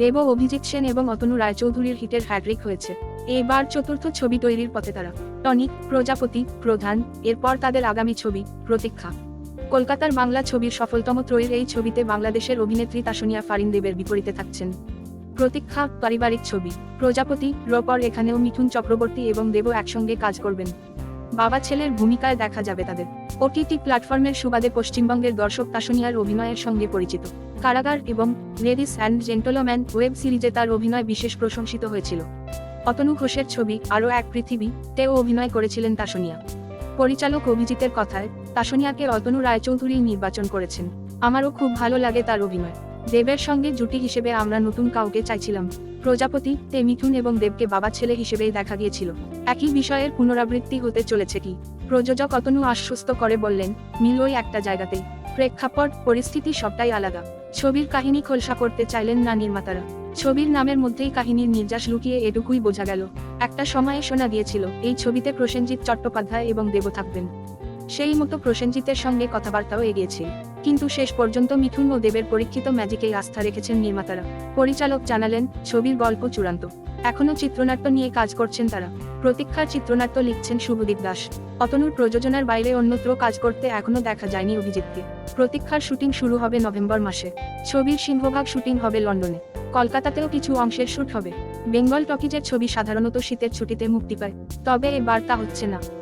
দেব অভিজিৎ সেন এবং অতনু রায়চৌধুরীর হিটের হ্যাট্রিক হয়েছে। এবার চতুর্থ ছবি তৈরির পথে তারা। টনিক প্রজাপতি, প্রধান, এরপর তাদের আগামী ছবি, প্রতীক্ষা। কলকাতার বাংলা ছবির সফলতম ত্রয়ীর এই ছবিতে বাংলাদেশের অভিনেত্রী তাসনিয়া ফারিন দেবের বিপরীতে থাকছেন। প্রতীক্ষা, পারিবারিক ছবি। প্রজাপতি, রপর এখানেও মিঠুন চক্রবর্তী এবং দেব একসঙ্গে কাজ করবেন। বাবা ছেলের ভূমিকায় দেখা যাবে তাদের। ওটিটি প্ল্যাটফর্মের সুবাদে পশ্চিমবঙ্গের দর্শক তাসনিয়ার অভিনয়ের সঙ্গে পরিচিত। কারাগার এবং লেডিস অ্যান্ড জেন্টলম্যান ওয়েব সিরিজে তার অভিনয় বিশেষ প্রশংসিত হয়েছিল। অতনু ঘোষের ছবি আরও এক পৃথিবী, তেও অভিনয় করেছিলেন তাসনিয়া। পরিচালক অভিজিতের কথায়, তাসনিয়াকে অতনু রায়চৌধুরী নির্বাচন করেছেন। আমারও খুব ভালো লাগে তার অভিনয়। দেবের সঙ্গে জুটি হিসেবে আমরা নতুন কাউকে চাইছিলাম। প্রজাপতি, তে মিথুন এবং দেবকে বাবা ছেলে হিসেবেই দেখা গিয়েছিল। একই বিষয়ের পুনরাবৃত্তি হতে চলেছে কি? প্রযোজক অতনু আশ্বস্ত করে বললেন, মিল ওই একটা জায়গাতে। প্রেক্ষাপট, পরিস্থিতি সবটাই আলাদা। ছবির কাহিনী খোলসা করতে চাইলেন না নির্মাতারা। ছবির নামের মধ্যেই কাহিনীর নির্যাস লুকিয়ে এটুকুই বোঝা গেল। একটা সময়ে শোনা গিয়েছিল, এই ছবিতে প্রসেনজিৎ চট্টোপাধ্যায় এবং দেব থাকবেন। সেই মতো প্রসেনজিতের সঙ্গে কথাবার্তাও এগিয়েছে। কিন্তু শেষ পর্যন্ত মিঠুন ও দেবের পরীক্ষিত ম্যাজিকেই আস্থা রেখেছেন নির্মাতারা। পরিচালক জানালেন, ছবির গল্প চূড়ান্ত। এখনও চিত্রনাট্য নিয়ে কাজ করছেন তারা। প্রতীক্ষার চিত্রনাট্য লিখছেন শুভদীপ দাস। অতনুর প্রযোজনার বাইরে অন্যত্র কাজ করতে এখনও দেখা যায়নি অভিজিৎকে। প্রতীক্ষার শুটিং শুরু হবে নভেম্বর মাসে। ছবির সিংহভাগ শুটিং হবে লন্ডনে। কলকাতাতেও কিছু অংশের শুট হবে। বেঙ্গল টকিজের ছবি সাধারণত শীতের ছুটিতে মুক্তি পায়। তবে এবার তা হচ্ছে না।